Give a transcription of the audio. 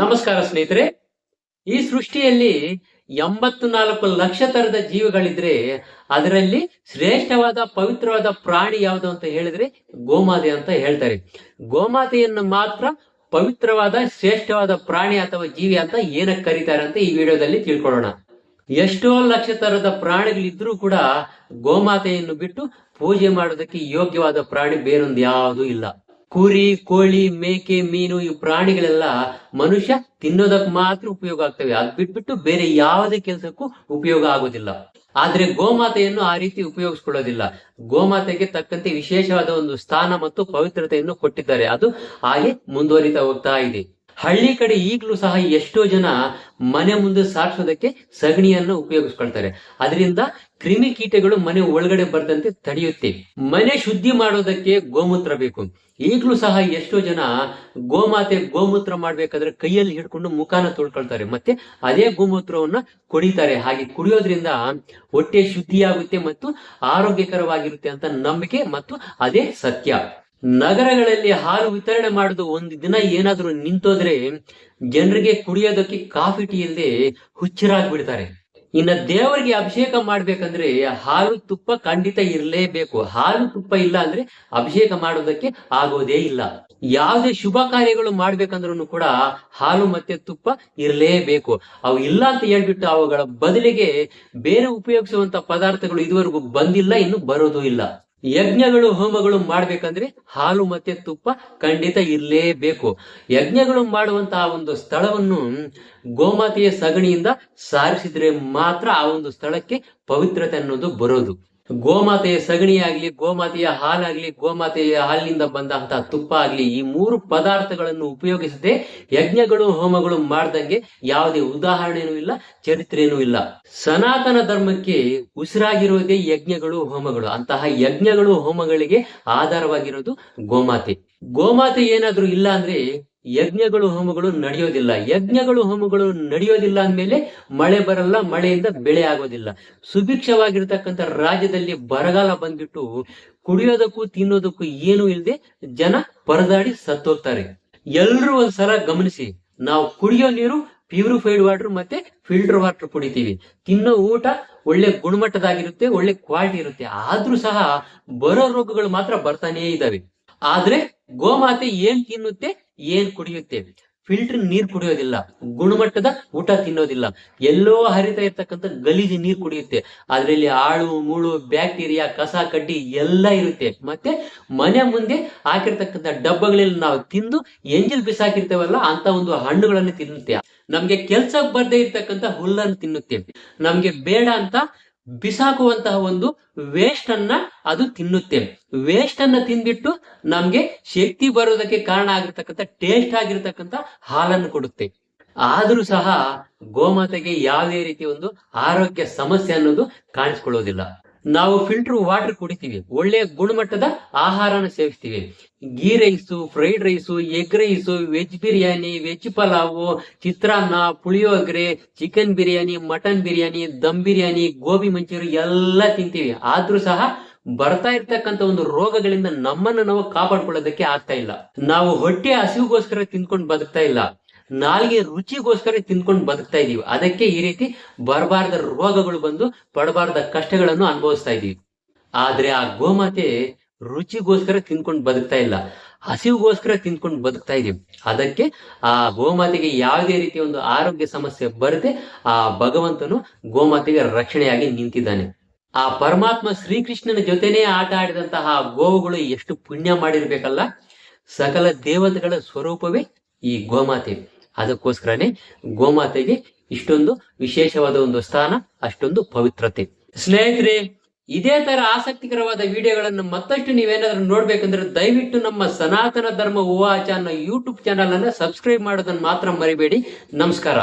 ನಮಸ್ಕಾರ ಸ್ನೇಹಿತರೆ. ಈ ಸೃಷ್ಟಿಯಲ್ಲಿ ಎಂಬತ್ತು ನಾಲ್ಕು ಲಕ್ಷ ತರದ ಜೀವಿಗಳಿದ್ರೆ ಅದರಲ್ಲಿ ಶ್ರೇಷ್ಠವಾದ, ಪವಿತ್ರವಾದ ಪ್ರಾಣಿ ಯಾವುದು ಅಂತ ಹೇಳಿದ್ರೆ ಗೋಮಾತೆ ಅಂತ ಹೇಳ್ತಾರೆ. ಗೋಮಾತೆಯನ್ನು ಮಾತ್ರ ಪವಿತ್ರವಾದ, ಶ್ರೇಷ್ಠವಾದ ಪ್ರಾಣಿ ಅಥವಾ ಜೀವಿ ಅಂತ ಏನಕ್ಕೆ ಕರೀತಾರೆ ಅಂತ ಈ ವಿಡಿಯೋದಲ್ಲಿ ತಿಳ್ಕೊಳ್ಳೋಣ. ಎಷ್ಟೋ ಲಕ್ಷ ತರದ ಪ್ರಾಣಿಗಳಿದ್ರೂ ಕೂಡ ಗೋಮಾತೆಯನ್ನು ಬಿಟ್ಟು ಪೂಜೆ ಮಾಡೋದಕ್ಕೆ ಯೋಗ್ಯವಾದ ಪ್ರಾಣಿ ಬೇರೊಂದು ಯಾವುದೂ ಇಲ್ಲ. ಕುರಿ, ಕೋಳಿ, ಮೇಕೆ, ಮೀನು ಈ ಪ್ರಾಣಿಗಳೆಲ್ಲ ಮನುಷ್ಯ ತಿನ್ನೋದಕ್ ಮಾತ್ರ ಉಪಯೋಗ ಆಗ್ತವೆ. ಅದ್ ಬಿಟ್ಬಿಟ್ಟು ಬೇರೆ ಯಾವುದೇ ಕೆಲಸಕ್ಕೂ ಉಪಯೋಗ ಆಗೋದಿಲ್ಲ. ಆದ್ರೆ ಗೋಮಾತೆಯನ್ನು ಆ ರೀತಿ ಉಪಯೋಗಿಸ್ಕೊಳ್ಳೋದಿಲ್ಲ. ಗೋಮಾತೆಗೆ ತಕ್ಕಂತೆ ವಿಶೇಷವಾದ ಒಂದು ಸ್ಥಾನ ಮತ್ತು ಪವಿತ್ರತೆಯನ್ನು ಕೊಟ್ಟಿದ್ದಾರೆ. ಅದು ಹಾಗೆ ಮುಂದುವರಿತಾ ಹೋಗ್ತಾ ಇದೆ. ಹಳ್ಳಿ ಕಡೆ ಈಗಲೂ ಸಹ ಎಷ್ಟೋ ಜನ ಮನೆ ಮುಂದೆ ಸಾರಿಸೋದಕ್ಕೆ ಸಗಣಿಯನ್ನು ಉಪಯೋಗಿಸ್ಕೊಳ್ತಾರೆ. ಅದರಿಂದ ಕ್ರಿಮಿ ಕೀಟಗಳು ಮನೆ ಒಳಗಡೆ ಬರದಂತೆ ತಡೆಯುತ್ತೆ. ಮನೆ ಶುದ್ಧಿ ಮಾಡೋದಕ್ಕೆ ಗೋಮೂತ್ರ ಬೇಕು. ಈಗಲೂ ಸಹ ಎಷ್ಟೋ ಜನ ಗೋಮಾತೆ ಗೋಮೂತ್ರ ಮಾಡ್ಬೇಕಾದ್ರೆ ಕೈಯಲ್ಲಿ ಹಿಡ್ಕೊಂಡು ಮುಖಾನ ತೊಳ್ಕೊಳ್ತಾರೆ. ಮತ್ತೆ ಅದೇ ಗೋಮೂತ್ರವನ್ನ ಕುಡಿತಾರೆ. ಹಾಗೆ ಕುಡಿಯೋದ್ರಿಂದ ಹೊಟ್ಟೆ ಶುದ್ಧಿಯಾಗುತ್ತೆ ಮತ್ತು ಆರೋಗ್ಯಕರವಾಗಿರುತ್ತೆ ಅಂತ ನಂಬಿಕೆ ಮತ್ತು ಅದೇ ಸತ್ಯ. ನಗರಗಳಲ್ಲಿ ಹಾಲು ವಿತರಣೆ ಮಾಡುದು ಒಂದು ದಿನ ಏನಾದರೂ ನಿಂತೋದ್ರೆ ಜನರಿಗೆ ಕುಡಿಯೋದಕ್ಕೆ ಕಾಫಿ ಟೀ ಇಲ್ಲದೆ ಹುಚ್ಚರಾಗ್ಬಿಡ್ತಾರೆ. ಇನ್ನ ದೇವರಿಗೆ ಅಭಿಷೇಕ ಮಾಡ್ಬೇಕಂದ್ರೆ ಹಾಲು ತುಪ್ಪ ಖಂಡಿತ ಇರಲೇಬೇಕು. ಹಾಲು ತುಪ್ಪ ಇಲ್ಲ ಅಂದ್ರೆ ಅಭಿಷೇಕ ಮಾಡೋದಕ್ಕೆ ಆಗೋದೇ ಇಲ್ಲ. ಯಾವುದೇ ಶುಭ ಕಾರ್ಯಗಳು ಮಾಡ್ಬೇಕಂದ್ರೂ ಕೂಡ ಹಾಲು ಮತ್ತೆ ತುಪ್ಪ ಇರಲೇಬೇಕು. ಅವು ಇಲ್ಲ ಅಂತ ಹೇಳ್ಬಿಟ್ಟು ಅವುಗಳ ಬದಲಿಗೆ ಬೇರೆ ಉಪಯೋಗಿಸುವಂತ ಪದಾರ್ಥಗಳು ಇದುವರೆಗೂ ಬಂದಿಲ್ಲ, ಇನ್ನು ಬರೋದು ಇಲ್ಲ. ಯಜ್ಞಗಳು, ಹೋಮಗಳು ಮಾಡ್ಬೇಕಂದ್ರೆ ಹಾಲು ಮತ್ತೆ ತುಪ್ಪ ಖಂಡಿತ ಇರಲೇಬೇಕು. ಯಜ್ಞಗಳು ಮಾಡುವಂತಹ ಒಂದು ಸ್ಥಳವನ್ನು ಗೋಮಾತೆಯ ಸಗಣಿಯಿಂದ ಸಾರಿಸಿದ್ರೆ ಮಾತ್ರ ಆ ಒಂದು ಸ್ಥಳಕ್ಕೆ ಪವಿತ್ರತೆ ಅನ್ನೋದು ಬರೋದು. ಗೋಮಾತೆಯ ಸಗಣಿ ಆಗ್ಲಿ, ಗೋಮಾತೆಯ ಹಾಲಾಗ್ಲಿ, ಗೋಮಾತೆಯ ಹಾಲಿನಿಂದ ಬಂದಂತಹ ತುಪ್ಪ ಆಗ್ಲಿ, ಈ ಮೂರು ಪದಾರ್ಥಗಳನ್ನು ಉಪಯೋಗಿಸದೆ ಯಜ್ಞಗಳು, ಹೋಮಗಳು ಮಾಡ್ದಂಗೆ ಯಾವುದೇ ಉದಾಹರಣೆನೂ ಇಲ್ಲ, ಚರಿತ್ರೆನೂ ಇಲ್ಲ. ಸನಾತನ ಧರ್ಮಕ್ಕೆ ಉಸಿರಾಗಿರೋದೇ ಯಜ್ಞಗಳು, ಹೋಮಗಳು. ಅಂತಹ ಯಜ್ಞಗಳು, ಹೋಮಗಳಿಗೆ ಆಧಾರವಾಗಿರೋದು ಗೋಮಾತೆ. ಗೋಮಾತೆ ಏನಾದ್ರೂ ಇಲ್ಲ ಅಂದ್ರೆ ಯಜ್ಞಗಳು, ಹೋಮಗಳು ನಡೆಯೋದಿಲ್ಲ. ಯಜ್ಞಗಳು, ಹೋಮಗಳು ನಡೆಯೋದಿಲ್ಲ ಅಂದಮೇಲೆ ಮಳೆ ಬರಲ್ಲ, ಮಳೆಯಿಂದ ಬೆಳೆ ಆಗೋದಿಲ್ಲ. ಸುಭಿಕ್ಷವಾಗಿರ್ತಕ್ಕಂಥ ರಾಜ್ಯದಲ್ಲಿ ಬರಗಾಲ ಬಂದ್ಬಿಟ್ಟು ಕುಡಿಯೋದಕ್ಕೂ ತಿನ್ನೋದಕ್ಕೂ ಏನು ಇಲ್ಲದೆ ಜನ ಪರದಾಡಿ ಸತ್ತೋಗ್ತಾರೆ. ಎಲ್ರೂ ಒಂದ್ಸಲ ಗಮನಿಸಿ. ನಾವು ಕುಡಿಯೋ ನೀರು, ಪ್ಯೂರಿಫೈಡ್ ವಾಟರ್ ಮತ್ತೆ ಫಿಲ್ಟರ್ ವಾಟರ್ ಕುಡಿತೀವಿ. ತಿನ್ನೋ ಊಟ ಒಳ್ಳೆ ಗುಣಮಟ್ಟದಾಗಿರುತ್ತೆ, ಒಳ್ಳೆ ಕ್ವಾಲಿಟಿ ಇರುತ್ತೆ. ಆದ್ರೂ ಸಹ ಬರೋ ರೋಗಗಳು ಮಾತ್ರ ಬರ್ತಾನೇ ಇದ್ದಾವೆ. ಆದ್ರೆ ಗೋಮಾತೆ ಏನ್ ತಿನ್ನುತ್ತೆ? ಏನ್ ಕುಡಿಯುತ್ತೇವೆ? ಫಿಲ್ಟರ್ ನೀರ್ ಕುಡಿಯೋದಿಲ್ಲ. ಗುಣಮಟ್ಟದ ಊಟ ತಿನ್ನೋದಿಲ್ಲ. ಎಲ್ಲೋ ಹರಿತಾ ಇರ್ತಕ್ಕಂಥ ಗಲೀಜು ನೀರ್ ಕುಡಿಯುತ್ತೆ. ಅದ್ರಲ್ಲಿ ಆಳು, ಮೂಳು, ಬ್ಯಾಕ್ಟೀರಿಯಾ, ಕಸ, ಕಡ್ಡಿ ಎಲ್ಲ ಇರುತ್ತೆ. ಮತ್ತೆ ಮನೆ ಮುಂದೆ ಹಾಕಿರ್ತಕ್ಕಂಥ ಡಬ್ಬಗಳಲ್ಲಿ ನಾವು ತಿಂದು ಎಂಜಿಲ್ ಬಿಸಾಕಿರ್ತೇವಲ್ಲ, ಅಂತ ಒಂದು ಹಣ್ಣುಗಳನ್ನು ತಿನ್ನುತ್ತೆ. ನಮ್ಗೆ ಕೆಲ್ಸಕ್ಕೆ ಬರ್ದೇ ಇರ್ತಕ್ಕಂಥ ಹುಲ್ಲನ್ನು ತಿನ್ನುತ್ತೆ ನಮ್ಗೆ ಬೇಡ ಅಂತ ಬಿಸಾಕುವಂತಹ ಒಂದು ವೇಸ್ಟ್ ಅನ್ನ ಅದು ತಿನ್ನುತ್ತೆ ವೇಸ್ಟ್ ಅನ್ನ ತಿಂದ್ಬಿಟ್ಟು ನಮ್ಗೆ ಶಕ್ತಿ ಬರೋದಕ್ಕೆ ಕಾರಣ ಆಗಿರ್ತಕ್ಕಂಥ ಟೇಸ್ಟ್ ಆಗಿರ್ತಕ್ಕಂಥ ಹಾಲನ್ನು ಕೊಡುತ್ತೆ ಆದ್ರೂ ಸಹ ಗೋಮಾತೆಗೆ ಯಾವುದೇ ರೀತಿ ಒಂದು ಆರೋಗ್ಯ ಸಮಸ್ಯೆ ಅನ್ನೋದು ಕಾಣಿಸ್ಕೊಳ್ಳೋದಿಲ್ಲ. ನಾವು ಫಿಲ್ಟರ್ ವಾಟರ್ ಕುಡಿತೀವಿ. ಒಳ್ಳೆಯ ಗುಣಮಟ್ಟದ ಆಹಾರನ ಸೇವಿಸ್ತೀವಿ. Ghee rice fried rice egg rice veg biryani veg pulao chitranna puliyogare chicken biryani mutton biryani dum biryani gobi manchurian ಎಲ್ಲ ತಿಂತೀವಿ. ಆದ್ರೂ ಸಹ ಬರ್ತಾ ಇರ್ತಕ್ಕಂಥ ಒಂದು ರೋಗಗಳಿಂದ ನಮ್ಮನ್ನು ನಾವು ಕಾಪಾಡ್ಕೊಳ್ಳೋದಕ್ಕೆ ಆಗ್ತಾ ಇಲ್ಲ. ನಾವು ಹೊಟ್ಟೆ ಹಸಿವಿಗೋಸ್ಕರ ತಿನ್ಕೊಂಡು ಬದುಕ್ತಾ ಇಲ್ಲ. ನಾಲ್ಗೆ ರುಚಿಗೋಸ್ಕರ ತಿನ್ಕೊಂಡು ಬದುಕ್ತಾ ಇದೀವಿ. ಅದಕ್ಕೆ ಈ ರೀತಿ ಬರಬಾರ್ದ ರೋಗಗಳು ಬಂದು ಪಡಬಾರ್ದ ಕಷ್ಟಗಳನ್ನು ಅನುಭವಿಸ್ತಾ ಇದೀವಿ. ಆದ್ರೆ ಆ ಗೋಮಾತೆ ರುಚಿಗೋಸ್ಕರ ತಿನ್ಕೊಂಡು ಬದುಕ್ತಾ ಇಲ್ಲ. ಹಸಿವಿಗೋಸ್ಕರ ತಿನ್ಕೊಂಡು ಬದುಕ್ತಾ ಇದೀವಿ. ಅದಕ್ಕೆ ಆ ಗೋಮಾತೆಗೆ ಯಾವುದೇ ರೀತಿಯ ಒಂದು ಆರೋಗ್ಯ ಸಮಸ್ಯೆ ಬರದೆ ಆ ಭಗವಂತನು ಗೋಮಾತೆಗೆ ರಕ್ಷಣೆಯಾಗಿ ನಿಂತಿದ್ದಾನೆ. ಆ ಪರಮಾತ್ಮ ಶ್ರೀಕೃಷ್ಣನ ಜೊತೆನೆ ಆಟ ಆಡಿದಂತಹ ಗೋವುಗಳು ಎಷ್ಟು ಪುಣ್ಯ ಮಾಡಿರ್ಬೇಕಲ್ಲ. ಸಕಲ ದೇವತೆಗಳ ಸ್ವರೂಪವೇ ಈ ಗೋಮಾತೆ. ಅದಕ್ಕೋಸ್ಕರನೇ ಗೋಮಾತೆಗೆ ಇಷ್ಟೊಂದು ವಿಶೇಷವಾದ ಒಂದು ಸ್ಥಾನ, ಅಷ್ಟೊಂದು ಪವಿತ್ರತೆ. ಸ್ನೇಹಿತರೆ, ಇದೇ ತರ ಆಸಕ್ತಿಕರವಾದ ವಿಡಿಯೋಗಳನ್ನು ಮತ್ತಷ್ಟು ನೀವೇನಾದ್ರೂ ನೋಡ್ಬೇಕಂದ್ರೆ ದಯವಿಟ್ಟು ನಮ್ಮ ಸನಾತನ ಧರ್ಮ ಅನ್ನೋ ಯೂಟ್ಯೂಬ್ ಚಾನಲ್ ಅನ್ನ ಸಬ್ಸ್ಕ್ರೈಬ್ ಮಾಡೋದನ್ನ ಮಾತ್ರ ಮರಿಬೇಡಿ. ನಮಸ್ಕಾರ.